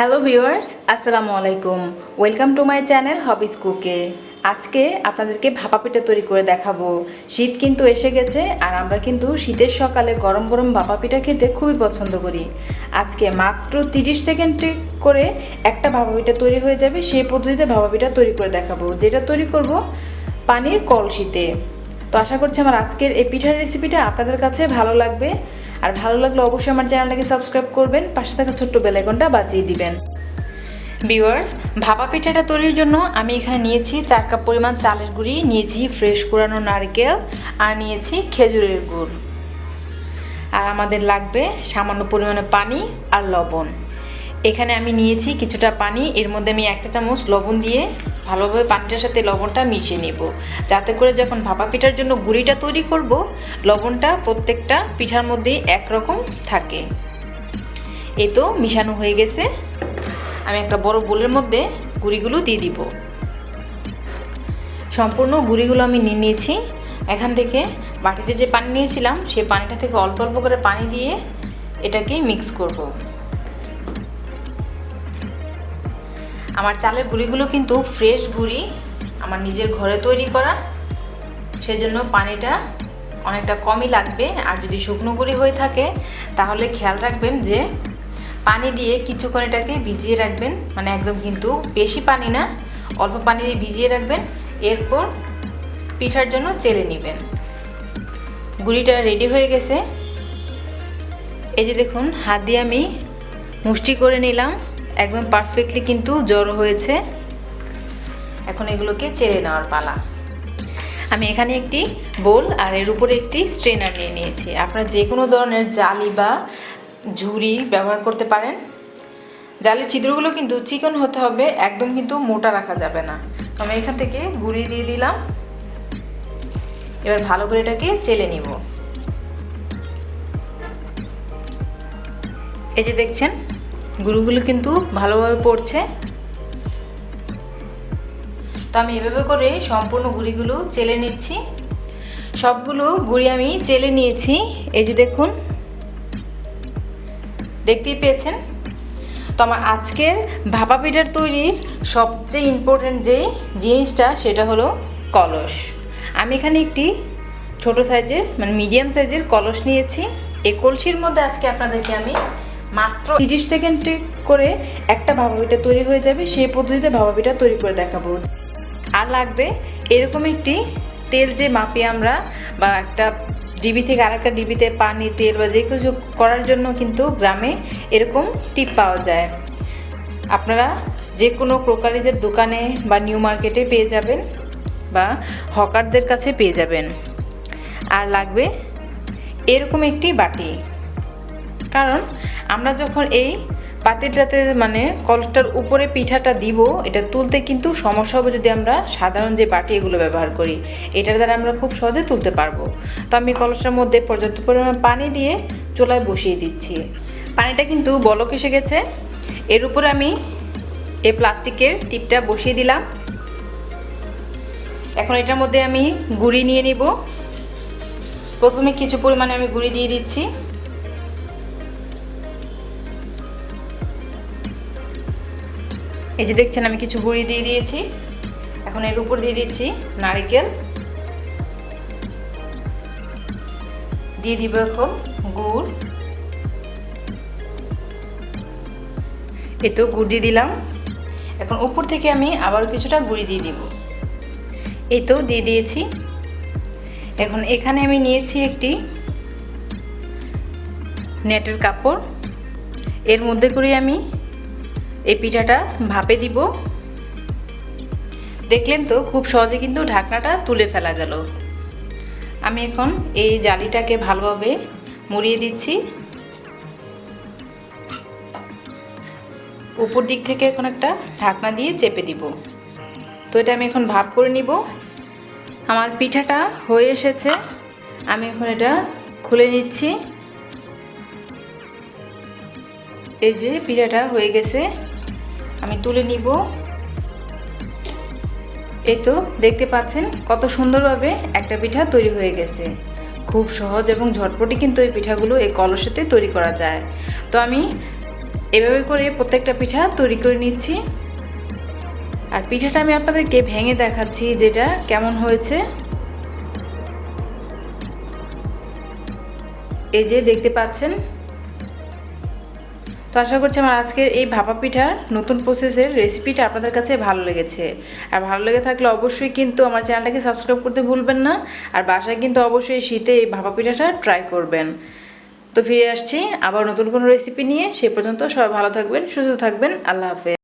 Hello viewers আসসালামু আলাইকুম welcome to my channel hobbies কুকে আজকে আপনাদেরকে ভাপা পিঠা তৈরি করে দেখাবো। শীত কিন্তু এসে গেছে, আর আমরা কিন্তু শীতের সকালে গরম গরম ভাপা পিঠা খেতে খুবই পছন্দ করি। আজকে মাত্র তিরিশ সেকেন্ডে করে একটা ভাপা পিঠা তৈরি হয়ে যাবে, সেই পদ্ধতিতে ভাপা পিঠা তৈরি করে দেখাবো। যেটা তৈরি করব পানির কলসিতে। তো আশা করছি আমার আজকের এই পিঠার রেসিপিটা আপনাদের কাছে ভালো লাগবে। আর ভালো লাগলে অবশ্যই আমার চ্যানেলটাকে সাবস্ক্রাইব করবেন, পাশে থাকা ছোট্ট বেলাইকনটা বাজিয়ে দিবেন। ভিউয়ার্স ভাপা পিঠাটা তৈরির জন্য আমি এখানে নিয়েছি চার কাপ পরিমাণ চালের গুঁড়ি, নিয়েছি ফ্রেশ কোরানো নারকেল আর নিয়েছি খেজুরের গুড়। আর আমাদের লাগবে সামান্য পরিমাণে পানি আর লবণ। এখানে আমি নিয়েছি কিছুটা পানি, এর মধ্যে আমি একটা চামচ লবণ দিয়ে ভালোভাবে পানিটার সাথে লবণটা মিশিয়ে নেব। যাতে করে যখন ভাপা পিঠার জন্য গুঁড়িটা তৈরি করব, লবণটা প্রত্যেকটা পিঠার মধ্যেই একরকম থাকে। এ তো মিশানো হয়ে গেছে। আমি একটা বড় বোলের মধ্যে গুঁড়িগুলো দিয়ে দিব। সম্পূর্ণ গুঁড়িগুলো আমি নিয়ে নিয়েছি। এখান থেকে বাটিতে যে পানি নিয়েছিলাম সেই পানিটা থেকে অল্প অল্প করে পানি দিয়ে এটাকে মিক্স করব। আমার চালের গুঁড়িগুলো কিন্তু ফ্রেশ গুঁড়ি আমার নিজের ঘরে তৈরি করা। সেজন্য পানিটা অনেকটা কমই লাগবে। আর যদি শুকনো গুঁড়ি হয়ে থাকে, তাহলে খেয়াল রাখবেন যে পানি দিয়ে কিছুক্ষণ এটাকে ভিজিয়ে রাখবেন। মানে একদম কিন্তু বেশি পানি না, অল্প পানি দিয়ে ভিজিয়ে রাখবেন। এরপর পিঠার জন্য চেলে নেবেন। গুঁড়িটা রেডি হয়ে গেছে। এই যে দেখুন, হাত দিয়ে আমি মুষ্টি করে নিলাম। একদম পারফেক্টলি কিন্তু জড়ো হয়েছে। এখন এগুলোকে চেলে নেওয়ার পালা। আমি এখানে একটি বোল আর এর উপরে একটি স্ট্রেনার নিয়ে নিয়েছি। আপনারা যে কোনো ধরনের জালি বা ঝুড়ি ব্যবহার করতে পারেন। জালের ছিদ্রগুলো কিন্তু চিকন হতে হবে, একদম কিন্তু মোটা রাখা যাবে না। তো আমি এখান থেকে গুঁড়ি দিয়ে দিলাম। এবার ভালো করে এটাকে চেলে নিব। এই যে দেখছেন গুঁড়োগুলো কিন্তু ভালোভাবে পড়ছে। তো আমি এভাবে করে সম্পূর্ণ গুঁড়িগুলো চেলে নিচ্ছি। সবগুলো গুঁড়ি আমি চেলে নিয়েছি। এই যে দেখুন, দেখতেই পেয়েছেন? তো আমার আজকের ভাপা পিঠার তৈরির সবচেয়ে ইম্পর্টেন্ট যে জিনিসটা, সেটা হলো কলস। আমি এখানে একটি ছোট সাইজের মানে মিডিয়াম সাইজের কলস নিয়েছি। এই কলসির মধ্যে আজকে আপনাদেরকে আমি মাত্র তিরিশ সেকেন্ডে করে একটা পিঠা তৈরি হয়ে যাবে, সেই পদ্ধতিতে পিঠা তৈরি করে দেখাবো। আর লাগবে এরকম একটি তেল যে মাপি আমরা, বা একটা ডিবি থেকে আরেকটা ডিবিতে পানি, তেল বা যে কিছু করার জন্য কিন্তু গ্রামে এরকম টিপ পাওয়া যায়। আপনারা যে কোনো ক্রোকারিজের দোকানে বা নিউ মার্কেটে পেয়ে যাবেন বা হকারদের কাছে পেয়ে যাবেন। আর লাগবে এরকম একটি বাটি। কারণ আমরা যখন এই পাতিলটাতে মানে কলসটার উপরে পিঠাটা দিব, এটা তুলতে কিন্তু সমস্যা হবে যদি আমরা সাধারণ যে বাটি এগুলো ব্যবহার করি। এটার দ্বারা আমরা খুব সহজে তুলতে পারব। তো আমি কলসটার মধ্যে পর্যাপ্ত পরিমাণ পানি দিয়ে চুলায় বসিয়ে দিচ্ছি। পানিটা কিন্তু বলক এসে গেছে। এর উপরে আমি এই প্লাস্টিকের টিপটা বসিয়ে দিলাম। এখন এটার মধ্যে আমি গুঁড়ি নিয়ে নিব। প্রথমে কিছু পরিমাণে আমি গুঁড়ি দিয়ে দিচ্ছি। এই যে দেখছেন, আমি কিছু গুঁড়ি দিয়ে দিয়েছি। এখন এর উপর দিয়ে দিচ্ছি নারিকেল। দিয়ে দিব এখন গুড়। এই তো গুড় দিয়ে দিলাম। এখন উপর থেকে আমি আবার কিছুটা গুঁড়ি দিয়ে দিব। তো দিয়ে দিয়েছি। এখন এখানে আমি নিয়েছি একটি নেটের কাপড়। এর মধ্যে করে আমি এই পিঠাটা ভাপে দিব। দেখলেন তো, খুব সহজে কিন্তু ঢাকনাটা তুলে ফেলা গেল। আমি এখন এই জালিটাকে ভালোভাবে মুড়িয়ে দিচ্ছি। উপর দিক থেকে এখন একটা ঢাকনা দিয়ে চেপে দিব। তো এটা আমি এখন ভাপ করে নিব। আমার পিঠাটা হয়ে এসেছে। আমি এখন এটা খুলে নিচ্ছি। এই যে পিঠাটা হয়ে গেছে। আমি তুলে নিব। এই তো, দেখতে পাচ্ছেন কত সুন্দরভাবে একটা পিঠা তৈরি হয়ে গেছে। খুব সহজ এবং ঝটপটি কিন্তু এই পিঠাগুলো এই কলসেতে তৈরি করা যায়। তো আমি এভাবে করে প্রত্যেকটা পিঠা তৈরি করে নিচ্ছি। আর পিঠাটা আমি আপনাদেরকে ভেঙে দেখাচ্ছি যেটা কেমন হয়েছে। এই যে দেখতে পাচ্ছেন তো আশা করছি আমার আজকের এই ভাপা পিঠার নতুন প্রসেসের রেসিপিটা আপনাদের কাছে ভালো লেগেছে। আর ভালো লেগে থাকলে অবশ্যই কিন্তু আমার চ্যানেলটাকে সাবস্ক্রাইব করতে ভুলবেন না। আর বাসায় কিন্তু অবশ্যই শীতে এই ভাপা পিঠাটা ট্রাই করবেন। তো ফিরে আসছি আবার নতুন কোনো রেসিপি নিয়ে। সে পর্যন্ত সবাই ভালো থাকবেন, সুস্থ থাকবেন। আল্লাহ হাফেজ।